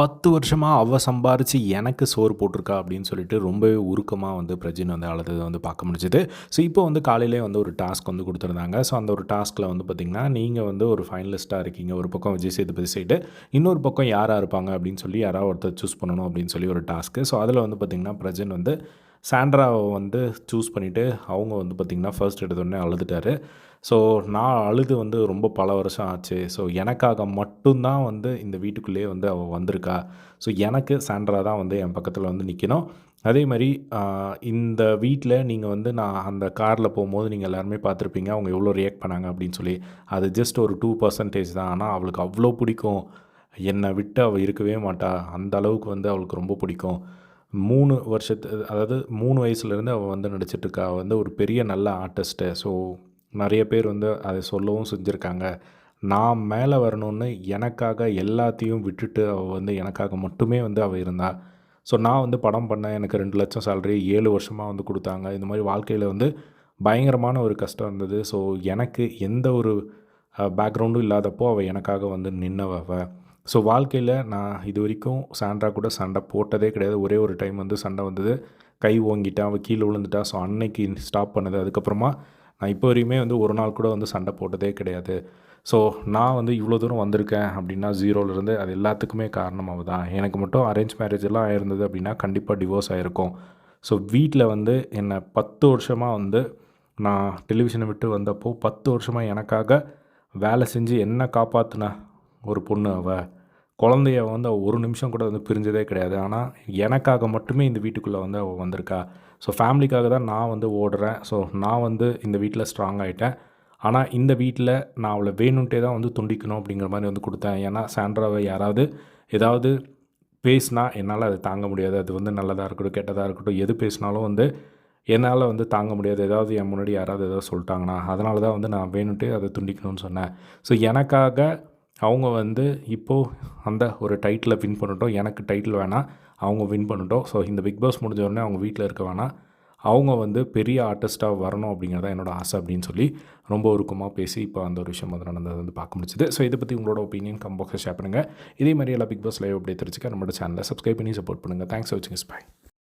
பத்து வருஷமாக அவள் சம்பாரித்து எனக்கு சோறு போட்டிருக்கா அப்படின்னு சொல்லிட்டு ரொம்பவே உருக்கமாக வந்து பிரஜின் வந்து அழுததை வந்து பார்க்க முடிஞ்சுது. ஸோ இப்போ வந்து காலையிலே வந்து ஒரு டாஸ்க் வந்து கொடுத்துருந்தாங்க. ஸோ அந்த ஒரு டாஸ்கில் வந்து பார்த்திங்கன்னா நீங்கள் வந்து ஒரு ஃபைனலிஸ்ட்டாக இருக்கீங்க. ஒரு பக்கம் விஜய் சேதுபதி சைடு இன்னொரு பக்கம் யாராக இருப்பாங்க அப்படின்னு சொல்லி யாராவது ஒருத்தர் சூஸ் பண்ணணும் அப்படின்னு சொல்லி ஒரு டாஸ்க்கு ஸோ அதில் வந்து பார்த்திங்கன்னா பிரஜன் வந்து சாண்ட்ராவை வந்து சூஸ் பண்ணிவிட்டு அவங்க வந்து பார்த்திங்கன்னா ஃபர்ஸ்ட் எடுத்தோடனே அழுதுட்டாரு. ஸோ நான் அழுது வந்து ரொம்ப பல வருஷம் ஆச்சு. ஸோ எனக்காக மட்டும்தான் வந்து இந்த வீட்டுக்குள்ளேயே வந்து அவள் வந்திருக்கா. ஸோ எனக்கு சாண்ட்ரா தான் வந்து என் பக்கத்தில் வந்து நிற்கணும் அதே மாதிரி இந்த வீட்டில் நீங்கள் வந்து நான் அந்த காரில் போகும்போது நீங்கள் எல்லாருமே பார்த்துருப்பீங்க. அவங்க எவ்வளோ ரியாக்ட் பண்ணாங்க அப்படின்னு சொல்லி. அது ஜஸ்ட் ஒரு டூ பர்சன்டேஜ் தான். ஆனால் அவளுக்கு அவ்வளோ பிடிக்கும். என்னை விட்டு அவள் இருக்கவே மாட்டா. அந்த அளவுக்கு வந்து அவளுக்கு ரொம்ப பிடிக்கும். மூணு வருஷத்து அதாவது மூணு வயசுலேருந்து அவள் வந்து நடிச்சிட்ருக்கா. அவள் வந்து ஒரு பெரிய நல்ல ஆர்டிஸ்ட்டு ஸோ நிறைய பேர் வந்து அதை சொல்லவும் செஞ்சுருக்காங்க. நான் மேலே வரணும்னு எனக்காக எல்லாத்தையும் விட்டுட்டு அவள் வந்து எனக்காக மட்டுமே வந்து அவள் இருந்தா. ஸோ நான் வந்து படம் பண்ணேன். எனக்கு ரெண்டு லட்சம் சேலரி ஏழு வருஷமாக வந்து கொடுத்தாங்க. இந்த மாதிரி வாழ்க்கையில் வந்து பயங்கரமான ஒரு கஷ்டம் இருந்தது. ஸோ எனக்கு எந்த ஒரு பேக்ரவுண்டும் இல்லாதப்போ அவள் எனக்காக வந்து நின்னவ ஸோ வாழ்க்கையில் நான் இது வரைக்கும் சாண்ட்ரா கூட சண்டை போட்டதே கிடையாது. ஒரே ஒரு டைம் வந்து சண்டை வந்தது. கை ஓங்கிட்டான் அவள் கீழே விழுந்துட்டா. ஸோ அன்னைக்கு ஸ்டாப் பண்ணது. அதுக்கப்புறமா நான் இப்போ வரையுமே வந்து ஒரு நாள் கூட வந்து சண்டை போட்டதே கிடையாது. ஸோ நான் வந்து இவ்வளோ தூரம் வந்திருக்கேன் அப்படின்னா ஜீரோலேருந்து அது எல்லாத்துக்குமே காரணம் அவள் தான். எனக்கு மட்டும் அரேஞ்ச் மேரேஜ் எல்லாம் ஆயிருந்தது அப்படின்னா கண்டிப்பாக டிவோர்ஸ் ஆகிருக்கும் ஸோ வீட்டில் வந்து என்னை பத்து வருஷமாக வந்து நான் டெலிவிஷனை விட்டு வந்தப்போ பத்து வருஷமாக எனக்காக வேலை செஞ்சு என்ன காப்பாற்றின ஒரு பொண்ணு அவள் குழந்தைய வந்து அவள் ஒரு நிமிஷம் கூட வந்து பிரிஞ்சதே கிடையாது. ஆனால் எனக்காக மட்டுமே இந்த வீட்டுக்குள்ளே வந்து அவள் வந்திருக்கா. ஸோ ஃபேமிலிக்காக தான் நான் வந்து ஓடுறேன். ஸோ நான் வந்து இந்த வீட்டில் ஸ்ட்ராங் ஆகிட்டேன் ஆனால் இந்த வீட்டில் நான் அவளை வேணுன்ட்டே தான் வந்து துண்டிக்கணும் அப்படிங்கிற மாதிரி வந்து கொடுத்தேன். ஏன்னா சாண்ட்ராவை யாராவது ஏதாவது பேசினா என்னால் அதை தாங்க முடியாது. அது வந்து நல்லதாக இருக்கட்டும் கெட்டதாக இருக்கட்டும் எது பேசினாலும் வந்து என்னால் வந்து தாங்க முடியாது. ஏதாவது என் முன்னாடி யாராவது ஏதாவது சொல்லிட்டாங்கன்னா அதனால தான் வந்து நான் வேணுன்ட்டு அதை துண்டிக்கணும்னு சொன்னேன். ஸோ எனக்காக அவங்க வந்து இப்போது அந்த ஒரு டைட்டிலை வின் பண்ணட்டும். எனக்கு டைட்டில் வேணாம். அவங்க வின் பண்ணட்டும். ஸோ இந்த பிக் பாஸ் முடிஞ்ச உடனே அவங்க வீட்டில் இருக்க வேணாம். அவங்க வந்து பெரிய ஆர்டிஸ்ட்டாக வரணும் அப்படிங்கிறத என்னோட ஆசை அப்படின்னு சொல்லி ரொம்ப உருக்கமாக பேசி இப்போ அந்த ஒரு விஷயம் வந்து நடந்தது வந்து பார்க்க முடிச்சுது ஸோ இதை பற்றி உங்களோட ஒப்பீனியன் கம்பாக்ஸில் ஷேர் பண்ணுங்கள் இதே மாதிரி எல்லா பிக் பாஸ் லைவ் அப்படியே தெரிஞ்சுக்க நம்மளோட சேனலை சப்ஸ்கிரைப் பண்ணி சப்போர்ட் பண்ணுங்கள் தேங்க்ஸ் வாட்சிங் இஸ் ஸ்பை